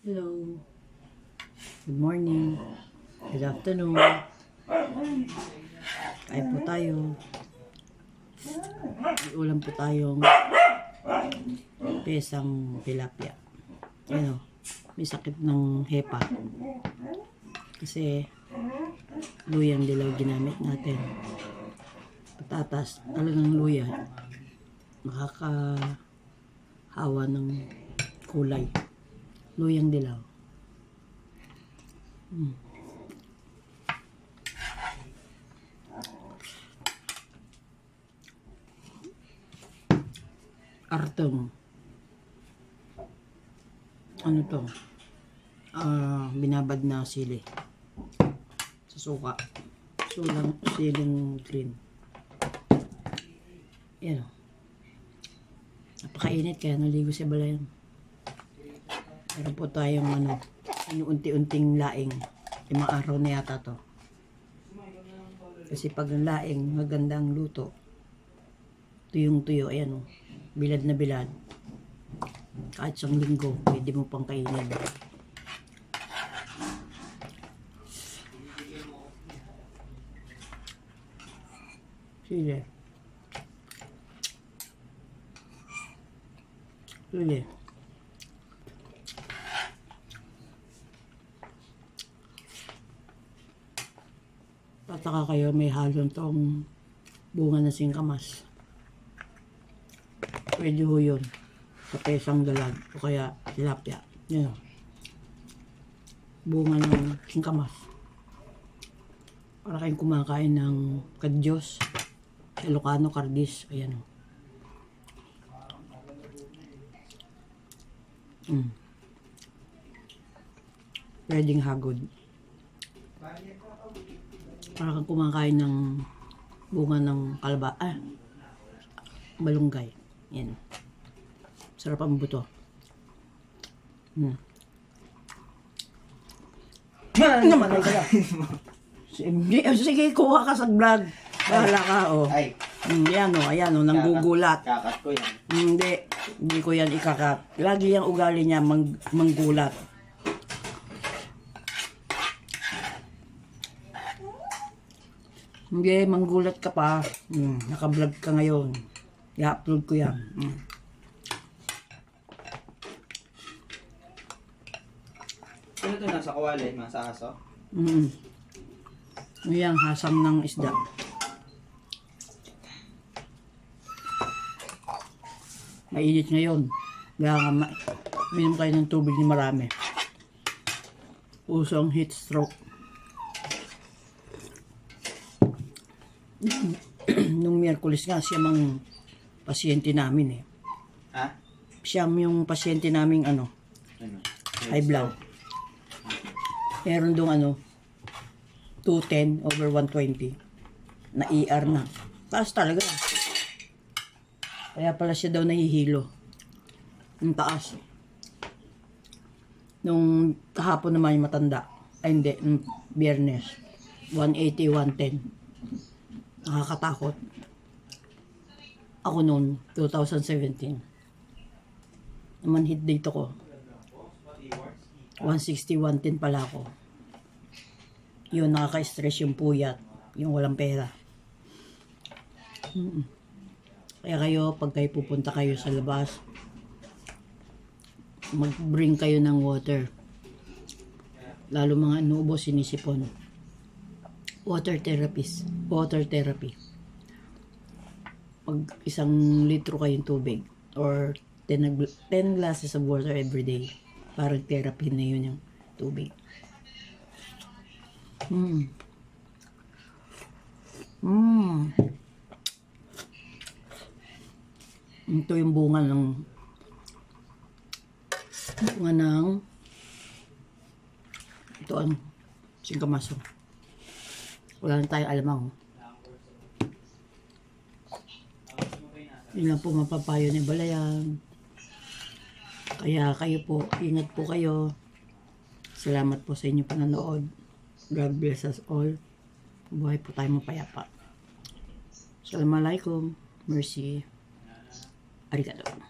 Hello. Good morning. Good afternoon. Kain po tayo. Ulam po tayong pesang tilapia. Ano, may sakit ng hepa. Kasi luyang dilaw ginamit natin. Patatas, talagang luya. Nakakahawa ng kulay. Luyang dilaw. Mm. Artong. Ano to? Ah, binabad na sili. Sa suka. Sulang siling green. Yan o. Napakainit kaya naligo sa balayan. Meron po tayong ano, yung unti-unting laing. Limang araw na yata to. Kasi pag ang laing, maganda ang luto. Tuyong-tuyo, ayan o. Bilad na bilad. Kahit isang linggo, pwede mo pang kainin. Sige. Sige. Tataka kayo may halong tong bunga na singkamas. Pwede ho yun. Sa pesang dalag o kaya tilapia. Yan o. Bunga ng singkamas. Para kayong kumakain ng kadyos. Ilocano Cardis. Ayan o. Mm. Pwedeng hagod. Para kang kumakain ng bunga ng kalaba. Ah, balunggay. Yan. Sarap ang buto. Hmm. Naman ay kaya. Sige, sige, kuha ka sa vlog. Bahala ka, oh. Ay, Mm, yan, oh. Ayan, oh. Nanggugulat. kakat ko yan. Hindi. Hindi ko yan ikakat. Lagi yung ugali niya mang, manggulat. Hindi, manggulat ka pa. Hmm, naka-vlog ka ngayon. I-upload ko yan. Hmm. Sino to nasa kawali? Nasa aso? Mm. Ayan, hasang ng isda. Mainit ngayon. Kaya nga, ma- minom kayo ng tubig ni marami. Uso ang heat stroke. Nung Miyerkules nga, siya mang pasyente namin eh. Ha? Siya yung pasyente naming ano, Ano? high blood. Meron dong ano, 210 over 120 na ER na. Taas talaga. Kaya pala siya daw nahihilo. Yung taas. Nung kahapon naman yung matanda. Ay hindi, nung biyernes. 180, 110. Nakakatakot. Ako noon, 2017. Naman hit dito ko. 160, 110 pala ako. Yun, nakaka-stress yung puyat. Yung walang pera. Mm-mm. Kaya kayo, pag kayo pupunta kayo sa labas, mag-bring kayo ng water. Lalo mga nubo sinisipon. Water therapist. Water therapy. Pag isang litro kayong tubig or 10, na gl- 10 glasses of water every day. Parang therapy na yun yung tubig. Mm. Mm. Ito yung bunga ng bunga ng ito ang singkamaso. Wala na tayong alamang. Yun lang po mapapayo ni Balayan. Kaya kayo po, ingat po kayo. Salamat po sa inyong panonood. God bless us all. Buhay po tayo mapayapa. Assalamualaikum. Mercy. Arigato.